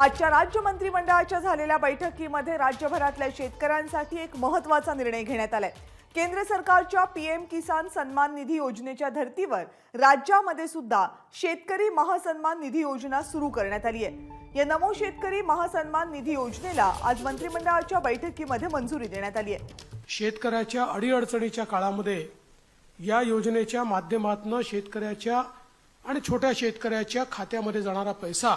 आजच्या राज्य मंत्रिमंडळाच्या झालेल्या बैठकीमध्ये राज्यभरातल्या शेतकऱ्यांसाठी एक महत्त्वाचा निर्णय घेण्यात आलाय. केंद्र सरकारच्या पीएम किसान सन्मान निधी योजनेच्या धर्तीवर राज्यामध्ये सुद्धा शेतकरी महासन्मान निधी योजना सुरू करण्यात आली आहे. या नमो शेतकरी महासन्मान निधी योजनेला आज मंत्रिमंडळाच्या बैठकीमध्ये मंजुरी देण्यात आली आहे. शेतकऱ्याच्या अडीअडचणीच्या काळामध्ये या योजनेच्या माध्यमातून शेतकऱ्याच्या आणि छोट्या शेतकऱ्याच्या खात्यामध्ये जाणारा पैसा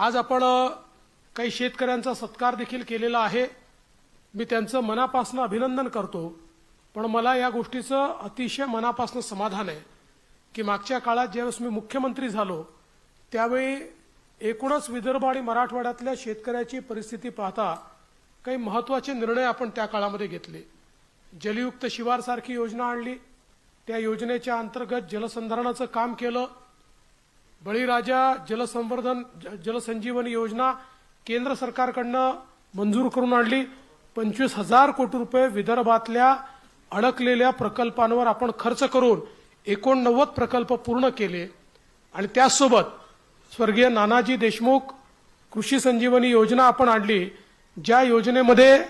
आज आपण काही शेतकऱ्यांचा सत्कार देखील केलेला आहे. मी त्यांचं मनापासून अभिनंदन करतो. पण मला या गोष्टीचं अतिशय मनापासून समाधान आहे की मागच्या काळात ज्यावेळेस मी मुख्यमंत्री झालो त्यावेळी एकूणच विदर्भ आणि मराठवाड्यातल्या शेतकऱ्याची परिस्थिती पाहता काही महत्त्वाचे निर्णय आपण त्या काळामध्ये घेतले. जलयुक्त शिवारसारखी योजना आणली. त्या योजनेच्या अंतर्गत जलसंधारणाचं काम केलं. बळीराजा जलसंवर्धन ज- जलसंजीवनी योजना केंद्र सरकारकडनं मंजूर करून आणली. पंचवीस हजार कोटी रुपये विदर्भातल्या अडकलेल्या प्रकल्पांवर आपण खर्च करून एकोणनव्वद प्रकल्प पूर्ण केले. आणि त्याचसोबत स्वर्गीय नानाजी देशमुख कृषी संजीवनी योजना आपण आणली ज्या योजनेमध्ये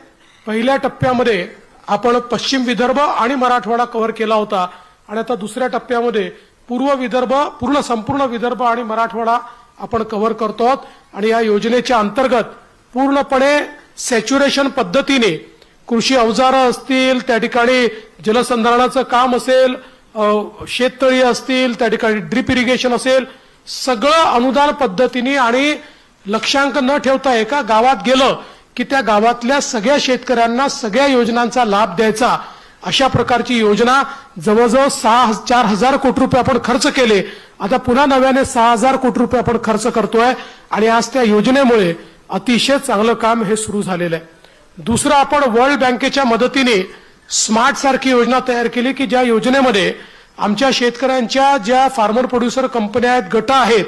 पहिल्या टप्प्यामध्ये आपण पश्चिम विदर्भ आणि मराठवाडा कव्हर केला होता. आणि आता दुसऱ्या टप्प्यामध्ये पूर्व विदर्भ पूर्ण संपूर्ण विदर्भ आणि मराठवाडा आपण कव्हर करतो आहोत आणि या योजनेच्या अंतर्गत पूर्णपणे सॅच्युरेशन पद्धतीने कृषी अवजारं असतील त्या ठिकाणी जलसंधारणाचं काम असेल शेततळी असतील त्या ठिकाणी ड्रीप इरिगेशन असेल सगळं अनुदान पद्धतीने आणि लक्षांक न ठेवता एका गावात गेलं की त्या गावातल्या सगळ्या शेतकऱ्यांना सगळ्या योजनांचा लाभ द्यायचा. अशा प्रकारची योजना जवळजवळ सहा चार हजार कोटी रुपये आपण खर्च केले. आता पुन्हा नव्याने सहा हजार कोटी रुपये आपण खर्च करतोय आणि आज त्या योजनेमुळे अतिशय चांगलं काम हे सुरू झालेलं आहे. दुसरं आपण वर्ल्ड बँकेच्या मदतीने स्मार्ट सारखी योजना तयार केली की ज्या योजनेमध्ये आमच्या शेतकऱ्यांच्या ज्या फार्मर प्रोड्युसर कंपन्या आहेत गट आहेत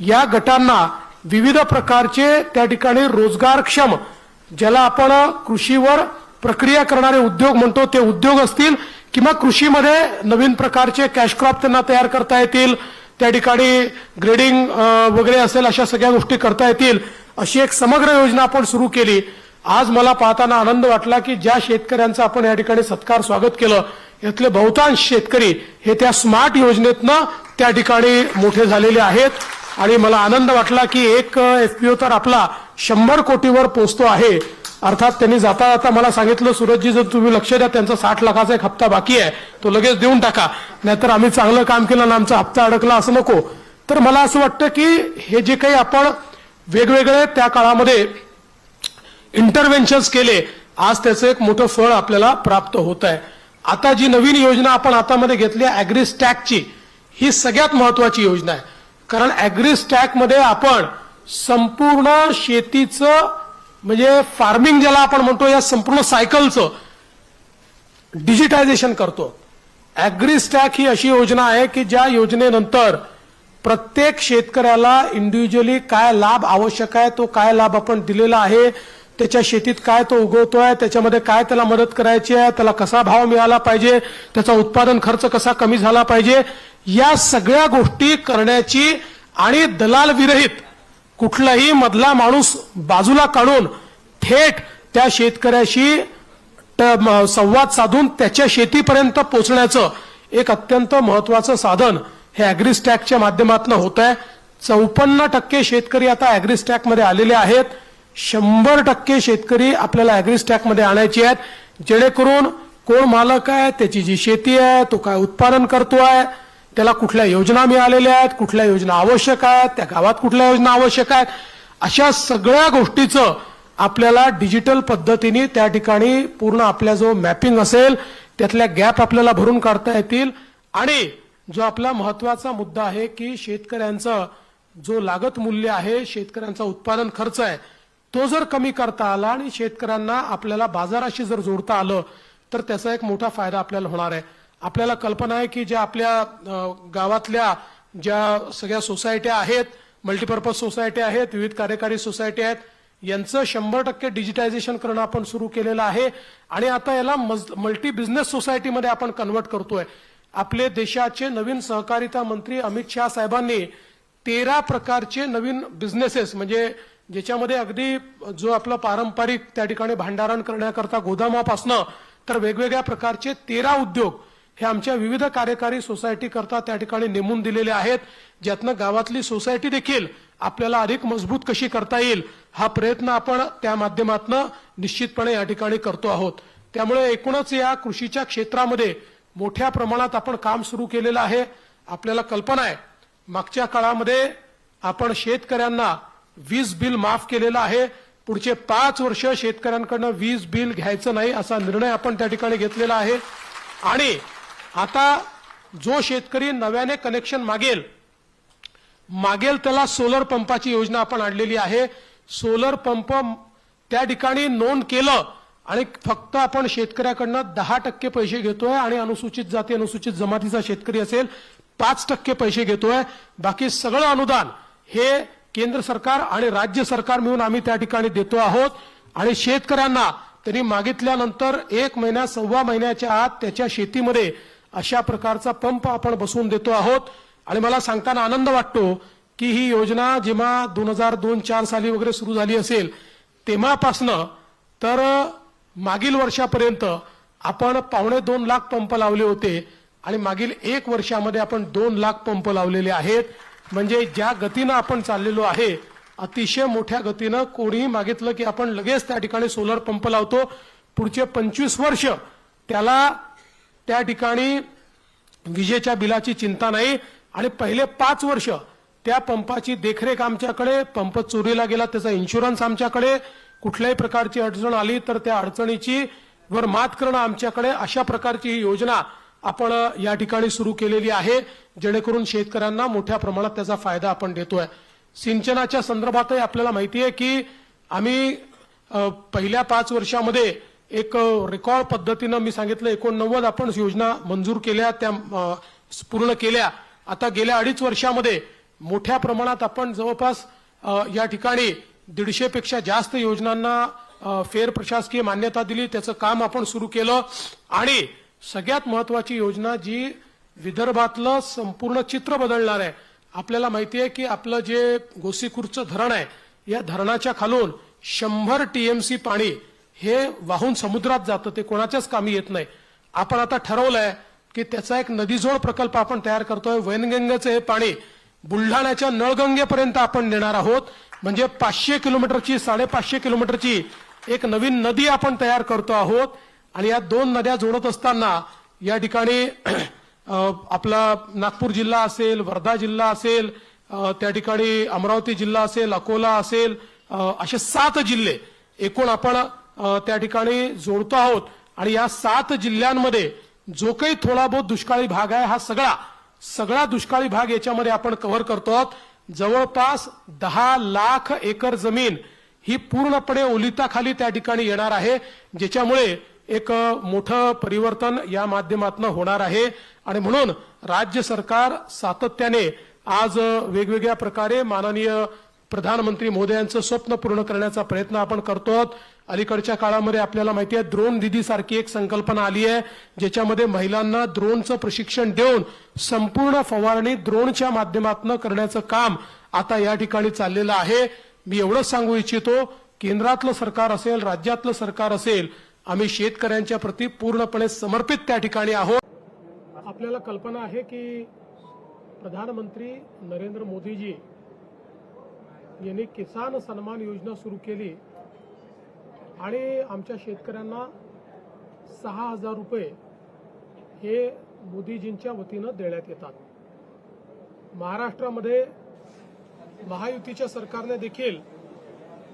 या गटांना विविध प्रकारचे त्या ठिकाणी रोजगारक्षम ज्याला आपण कृषीवर प्रक्रिया करणारे उद्योग म्हणतो ते उद्योग असतील किंवा कृषीमध्ये नवीन प्रकारचे कॅश क्रॉप त्यांना तयार करता येतील त्या ठिकाणी ग्रेडिंग वगैरे असेल अशा सगळ्या गोष्टी करता येतील अशी एक समग्र योजना आपण सुरू केली. आज मला पाहताना आनंद वाटला की ज्या शेतकऱ्यांचा आपण या ठिकाणी सत्कार स्वागत केलं यातले बहुतांश शेतकरी हे त्या स्मार्ट योजनेतनं त्या ठिकाणी मोठे झालेले आहेत. आणि मला आनंद वाटला की एक एफपीओ तर आपला शंभर कोटीवर पोचतो आहे. अर्थात त्यांनी जाता जाता मला सांगितलं सूरजजी जर तुम्ही लक्ष द्या त्यांचा साठ लाखाचा एक हप्ता बाकी आहे तो लगेच देऊन टाका. नाहीतर आम्ही चांगलं काम केलं आणि आमचा हप्ता अडकला असं नको. तर मला असं वाटतं की हे जे काही आपण वेगवेगळे त्या काळामध्ये इंटरव्हेन्शन्स केले आज त्याचं एक मोठं फळ आपल्याला प्राप्त होत आहे. आता जी नवीन योजना आपण हातामध्ये घेतली अॅग्रिस्टॅकची ही सगळ्यात महत्वाची योजना आहे. कारण अॅग्रिस्टॅकमध्ये आपण संपूर्ण शेतीचं म्हणजे फार्मिंग ज्याला आपण म्हणतो या संपूर्ण सायकलचं डिजिटायझेशन करतो. अॅग्रिस्टॅक ही अशी योजना आहे की ज्या योजनेनंतर प्रत्येक शेतकऱ्याला इंडिव्हिज्युअली काय लाभ आवश्यक आहे तो काय लाभ आपण दिलेला आहे त्याच्या शेतीत काय तो उगवतोय त्याच्यामध्ये काय त्याला मदत करायची आहे त्याला कसा भाव मिळाला पाहिजे त्याचा उत्पादन खर्च कसा कमी झाला पाहिजे या सगळ्या गोष्टी करण्याची आणि दलाल विरहित कुठलाही मधला माणूस बाजूला काढून थेट त्या शेतकऱ्याशी ट- संवाद साधून त्याच्या शेतीपर्यंत पोहोचण्याचं एक अत्यंत महत्वाचं साधन हे अॅग्रीस्टॅकच्या माध्यमातून होत आहे चौपन्न टक्के शेतकरी आता अॅग्रीस्टॅकमध्ये आलेले आहेत. शंभर टक्के शेतकरी आपल्याला अॅग्रीस्टॅकमध्ये आणायचे आहेत. जेणेकरून कोण मालक आहे त्याची जी शेती आहे तो काय उत्पादन करतो आहे त्याला कुठल्या योजना मिळालेल्या आहेत कुठल्या योजना आवश्यक आहेत त्या गावात कुठल्या योजना आवश्यक आहेत? अशा सगळ्या गोष्टीचं आपल्याला डिजिटल पद्धतीने त्या ठिकाणी पूर्ण आपल्या जो मॅपिंग असेल त्यातल्या गॅप आपल्याला भरून काढता येतील. आणि जो आपला महत्त्वाचा मुद्दा आहे की शेतकऱ्यांचं जो लागत मूल्य आहे शेतकऱ्यांचा उत्पादन खर्च आहे तो जर कमी करता आला आणि शेतकऱ्यांना आपल्याला बाजाराशी जर जोडता आलं तर त्याचा एक मोठा फायदा आपल्याला होणार आहे. आपल्याला कल्पना आहे की ज्या आपल्या गावातल्या ज्या सगळ्या सोसायट्या आहेत मल्टीपर्पज सोसायट्या आहेत विविध कार्यकारी सोसायटी आहेत यांचं शंभर टक्के डिजिटायझेशन करणं आपण सुरू केलेलं आहे आणि आता याला मल्टी बिझनेस सोसायटीमध्ये आपण कन्वर्ट करतोय. आपले देशाचे नवीन सहकारिता मंत्री अमित शहा साहेबांनी तेरा प्रकारचे नवीन बिझनेसेस म्हणजे ज्याच्यामध्ये अगदी जो आपला पारंपरिक त्या ठिकाणी भांडारण करण्याकरता गोदामापासनं तर वेगवेगळ्या प्रकारचे तेरा उद्योग हे आमच्या विविध कार्यकारी सोसायटी करता त्या ठिकाणी नेमून दिलेले आहेत ज्यातनं गावातली सोसायटी देखील आपल्याला अधिक मजबूत कशी करता येईल हा प्रयत्न आपण त्या माध्यमातून निश्चितपणे या ठिकाणी करतो आहोत. त्यामुळे एकूणच या कृषीच्या क्षेत्रामध्ये मोठ्या प्रमाणात आपण काम सुरू केलेलं आहे आपल्याला कल्पना आहे. मागच्या काळामध्ये आपण शेतकऱ्यांना वीज बिल माफ केलेलं आहे पुढचे पाच वर्ष शेतकऱ्यांकडनं वीज बिल घ्यायचं नाही असा निर्णय आपण त्या ठिकाणी घेतलेला आहे. आणि आता जो शेतकरी नव्याने कनेक्शन मागेल मागेल त्याला सोलर पंपाची योजना आपण आणलेली आहे. सोलर पंप त्या ठिकाणी नोंद केलं आणि फक्त आपण शेतकऱ्याकडनं दहा टक्के पैसे घेतोय आणि अनुसूचित जाती अनुसूचित जमातीचा शेतकरी असेल पाच टक्के पैसे घेतोय. बाकी सगळं अनुदान हे केंद्र सरकार आणि राज्य सरकार मिळून आम्ही त्या ठिकाणी देतो आहोत. आणि शेतकऱ्यांना त्यांनी मागितल्यानंतर एक महिन्या सव्वा महिन्याच्या आत त्याच्या शेतीमध्ये अशा प्रकारचा पंप आपण बसवून देतो आहोत. आणि मला सांगताना आनंद वाटतो की ही योजना जेव्हा दोन हजार दोन चार साली वगैरे सुरू झाली असेल तेव्हापासनं तर मागील वर्षापर्यंत आपण पावणे दोन लाख पंप लावले होते. आणि मागील एक वर्षामध्ये आपण दोन लाख पंप लावलेले आहेत. म्हणजे ज्या गतीनं आपण चाललेलो आहे अतिशय मोठ्या गतीनं कोणीही मागितलं की आपण लगेच त्या ठिकाणी सोलर पंप लावतो. पुढचे पंचवीस वर्ष त्याला त्या ठिकाणी विजेच्या बिलाची चिंता नाही. आणि पहिले पाच वर्ष त्या पंपाची देखरेख आमच्याकडे पंप चोरीला गेला त्याचा इन्शुरन्स आमच्याकडे कुठल्याही प्रकारची अडचण आली तर त्या अडचणीची वर मात करणं आमच्याकडे अशा प्रकारची ही योजना आपण या ठिकाणी सुरू केलेली आहे. जेणेकरून शेतकऱ्यांना मोठ्या प्रमाणात त्याचा फायदा आपण देतोय. सिंचनाच्या संदर्भातही आपल्याला माहिती आहे की आम्ही पहिल्या पाच वर्षामध्ये एक रेकॉर्ड पद्धतीनं मी सांगितलं एकोणनव्वद आपण योजना मंजूर केल्या त्या पूर्ण केल्या. आता गेल्या अडीच वर्षामध्ये मोठ्या प्रमाणात आपण जवळपास या ठिकाणी दीडशेपेक्षा जास्त योजनांना फेर प्रशासकीय मान्यता दिली. त्याचं काम आपण सुरू केलं. आणि सगळ्यात महत्वाची योजना जी विदर्भातलं संपूर्ण चित्र बदलणार आहे. आपल्याला माहिती आहे की आपलं जे गोसीखुर्दचं धरण आहे या धरणाच्या खालून शंभर टीएमसी पाणी हे वाहून समुद्रात जातं ते कोणाच्याच कामी येत नाही. आपण आता ठरवलंय की त्याचा एक नदीजोड प्रकल्प आपण तयार करतोय. वैनगंगेचं हे पाणी बुलढाण्याच्या नळगंगेपर्यंत आपण नेणार आहोत. म्हणजे पाचशे किलोमीटरची साडेपाचशे किलोमीटरची एक नवीन नदी आपण तयार करतो आहोत. आणि या दोन नद्या जोडत असताना या ठिकाणी आपला नागपूर जिल्हा असेल वर्धा जिल्हा असेल त्या ठिकाणी अमरावती जिल्हा असेल अकोला असेल असे सात जिल्हे. एकूण आपण त्या ठिकाणी जोडतो आहोत. आणि या सात जिल्ह्यांमध्ये जो काही थोडा बहुत दुष्काळी भाग आहे हा सगळा सगळा दुष्काळी भाग याच्यामध्ये आपण कव्हर करतो आहोत. जवळपास दहा लाख एकर जमीन ही पूर्णपणे ओलिताखाली त्या ठिकाणी येणार आहे ज्याच्यामुळे एक मोठं परिवर्तन या माध्यमातून होणार आहे. आणि म्हणून राज्य सरकार सातत्याने आज वेगवेगळ्या प्रकारे माननीय प्रधानमंत्री मोदयांचं स्वप्न पूर्ण करण्याचा प्रयत्न आपण करतो आहोत अलीकडच्या काळामध्ये आपल्याला माहिती आहे द्रोण दिदी सारखी एक संकल्पना आली आहे ज्याच्यामध्ये महिलांना द्रोणचं प्रशिक्षण देऊन संपूर्ण फवारणी द्रोणच्या माध्यमातून करण्याचं काम आता या ठिकाणी चाललेलं आहे. मी एवढंच सांगू इच्छितो केंद्रातलं सरकार असेल राज्यातलं सरकार असेल आम्ही शेतकऱ्यांच्या प्रती पूर्णपणे समर्पित त्या ठिकाणी आहोत. आपल्याला कल्पना आहे की प्रधानमंत्री नरेंद्र मोदीजी यांनी किसान सन्मान योजना सुरू केली आणि आमच्या शेतकऱ्यांना सहा हजार रुपये हे मोदीजींच्या वतीनं देण्यात येतात. महाराष्ट्रामध्ये महायुतीच्या सरकारने देखील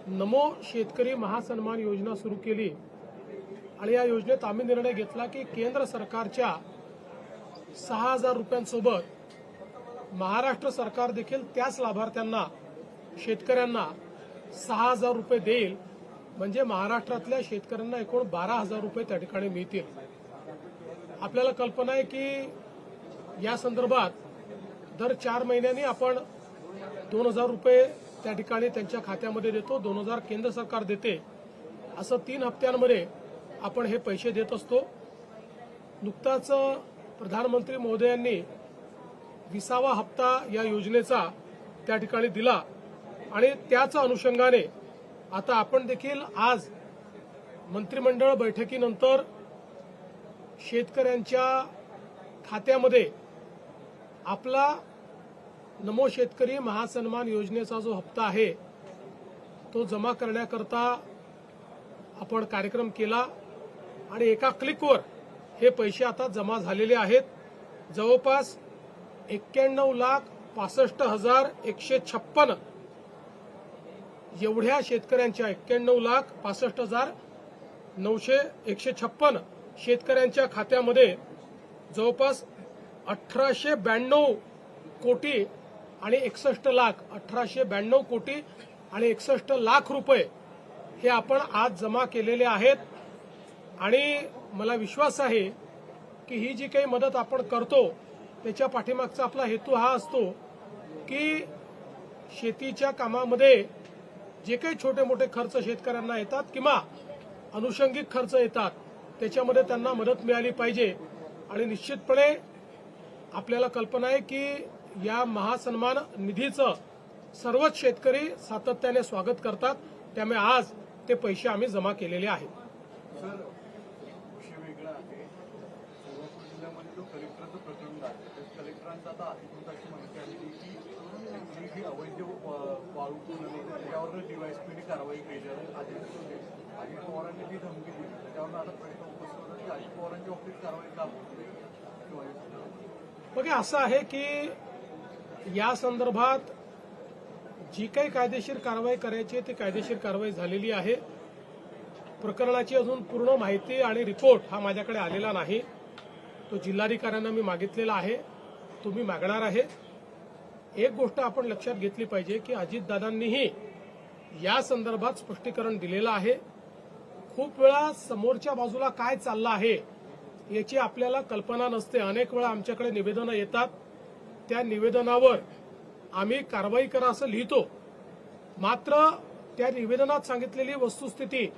नमो शेतकरी महासन्मान योजना सुरू केली आणि या योजनेत आम्ही निर्णय घेतला की केंद्र सरकारच्या सहा हजार रुपयांसोबत महाराष्ट्र सरकार देखील त्याच लाभार्थ्यांना शेतकऱ्यांना सहा हजार रुपये देईल. म्हणजे महाराष्ट्रातल्या शेतकऱ्यांना एकूण बारा हजार रुपये त्या ठिकाणी मिळतील. आपल्याला कल्पना आहे की या संदर्भात दर चार महिन्यांनी आपण दोन हजार रुपये त्या ठिकाणी त्यांच्या खात्यामध्ये देतो दोन हजार केंद्र सरकार देते. असं तीन हप्त्यांमध्ये आपण हे पैसे देत असतो. नुकताच प्रधानमंत्री महोदयांनी विसावा हप्ता या योजनेचा त्या ठिकाणी दिला. आणि त्याच अनुषंगाने आता आपण देखील आज मंत्रिमंडळ बैठकीनंतर शेतकऱ्यांच्या खात्यामध्ये आपला नमो शेतकरी महासन्मान योजनेचा जो हप्ता आहे तो जमा करण्याकरता आपण कार्यक्रम केला आणि एका क्लिकवर हे पैसे आता जमा झालेले आहेत. जवळपास एक्क्याण्णव लाख पासष्ट हजार एकशे छप्पन एवढ्या शेतकऱ्यांच्या एक्क्याण्णव लाख पासष्ट हजार नऊशे एकशे छप्पन शेतकऱ्यांच्या खात्यामध्ये जवळपास अठराशे ब्याण्णव कोटी आणि एकसष्ट लाख अठराशे ब्याण्णव कोटी आणि एकसष्ट लाख रुपये हे आपण आज जमा केलेले आहेत. आणि मला विश्वास आहे की ही जी काही मदत आपण करतो त्याच्या पाठीमागचा आपला हेतू हा असतो की शेतीच्या कामामध्ये जे काही छोटे मोठे खर्च शेतकऱ्यांना येतात किंवा अनुषंगिक खर्च येतात त्याच्यामध्ये त्यांना मदत मिळाली पाहिजे. आणि निश्चितपणे आपल्याला कल्पना आहे की या महासन्मान निधीचं सर्वच शेतकरी सातत्याने स्वागत करतात. त्यामुळे आज ते पैसे आम्ही जमा केलेले आहेत. आहे. कलेक्टरांचा आता अधिकृत अशी माहिती आलेली की ही अवैध वा- वाळू पुरवली त्याच्यावर डीवायएसपीने कारवाई केली. आहे अजित अजित पवारांनी जी धमकी दिली. त्याच्यावर आता प्रश्न उपस्थित होता की अजित पवारांच्या बाबतीत कारवाई का बघा असं आहे की या संदर्भात जी काही कायदेशीर कारवाई करायची ती कायदेशीर कारवाई झालेली आहे. प्रकरणाची अजून पूर्ण माहिती आणि रिपोर्ट हा माझ्याकडे आलेला नाही. तो जिल्हाधिकाऱ्यांना मी मागितलेला आहे. तुम्ही मागणार आहे. एक गोष्ट आपण लक्षात घेतली पाहिजे की अजितदादांनीही या संदर्भात स्पष्टीकरण दिलेलं आहे. खूप वेळा समोरच्या बाजूला काय चाललं आहे याची आपल्याला कल्पना नसते. अनेक वेळा आमच्याकडे निवेदनं येतात. त्या निवेदनावर आम्ही कारवाई करा असं लिहितो. मात्र त्या निवेदनात सांगितलेली वस्तुस्थिती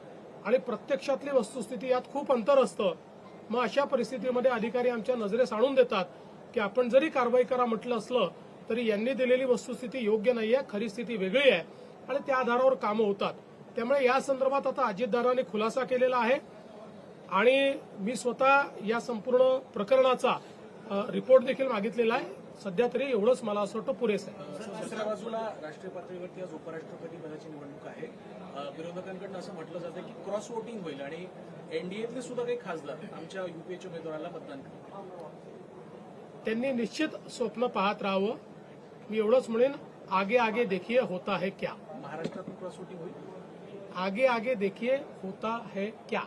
आणि प्रत्यक्षातली वस्तुस्थिती यात खूप अंतर असतं. मग अशा परिस्थितीमध्ये अधिकारी आमच्या नजरेस आणून देतात की आपण जरी कारवाई करा म्हटलं असलं तरी यांनी दिलेली वस्तुस्थिती योग्य नाही आहे खरी स्थिती वेगळी आहे आणि त्या आधारावर कामं होतात. त्यामुळे या संदर्भात आता अजितदारांनी खुलासा केलेला आहे आणि मी स्वतः या संपूर्ण प्रकरणाचा रिपोर्ट देखील मागितलेला आहे. सध्या तरी एवढंच मला असं वाटतं पुरेसं आहे. दुसऱ्या बाजूला राष्ट्रीय पातळीवरती आज उपराष्ट्रपती पदाची निवडणूक आहे. विरोधकांकडून असं म्हटलं जातं की क्रॉस वोटिंग होईल आणि एनडीएतले सुद्धा काही खासदार आमच्या युपीएच्या उमेदवाराला मतदान त्यांनी निश्चित स्वप्न पाहत राहावं. मी एवढंच म्हणेन आगे आगे देखिए होता है क्या महाराष्ट्रातून वोटिंग होईल आगे आगे देखिए होता है क्या